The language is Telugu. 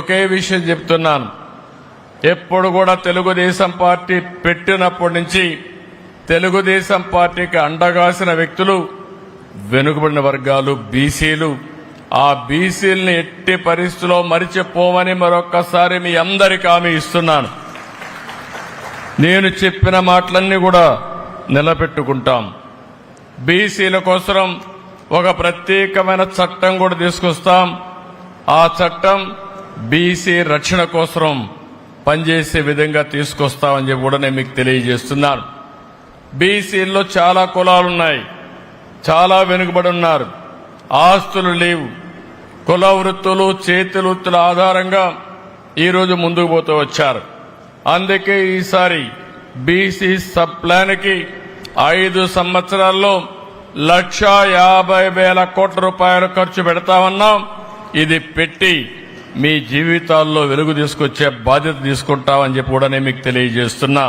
ఒకే విషయం చెప్తున్నాను. ఎప్పుడు కూడా తెలుగుదేశం పార్టీ పెట్టినప్పటి నుంచి తెలుగుదేశం పార్టీకి అండగాసిన వ్యక్తులు వెనుకబడిన వర్గాలు బీసీలు. ఆ బీసీలని ఎట్టి పరిస్థితిలో మరిచిపోమని మరొక్కసారి మీ అందరికి హామీ ఇస్తున్నాను. నేను చెప్పిన మాటలన్నీ కూడా నిలబెట్టుకుంటాం. బీసీల కోసం ఒక ప్రత్యేకమైన చట్టం కూడా తీసుకొస్తాం. ఆ చట్టం బీసీ రక్షణ కోసం పనిచేసే విధంగా తీసుకొస్తామని చెప్పి కూడా నేను మీకు తెలియజేస్తున్నాను. బీసీల్లో చాలా కులాలున్నాయి చాలా వెనుకబడి ఉన్నారు. ఆస్తులు లేవు. కుల వృత్తులు చేతి వృత్తుల ఆధారంగా ఈరోజు ముందుకు పోతూ వచ్చారు. అందుకే ఈసారి బీసీ సబ్ ప్లాన్కి ఐదు సంవత్సరాల్లో లక్ష యాభై వేల కోట్ల రూపాయలు ఖర్చు పెడతామన్నాం. ఇది పెట్టి మీ జీవితాల్లో వెలుగు తీసుకొచ్చే బాధ్యత తీసుకుంటామని చెప్పి కూడా నేను మీకు తెలియజేస్తున్నా.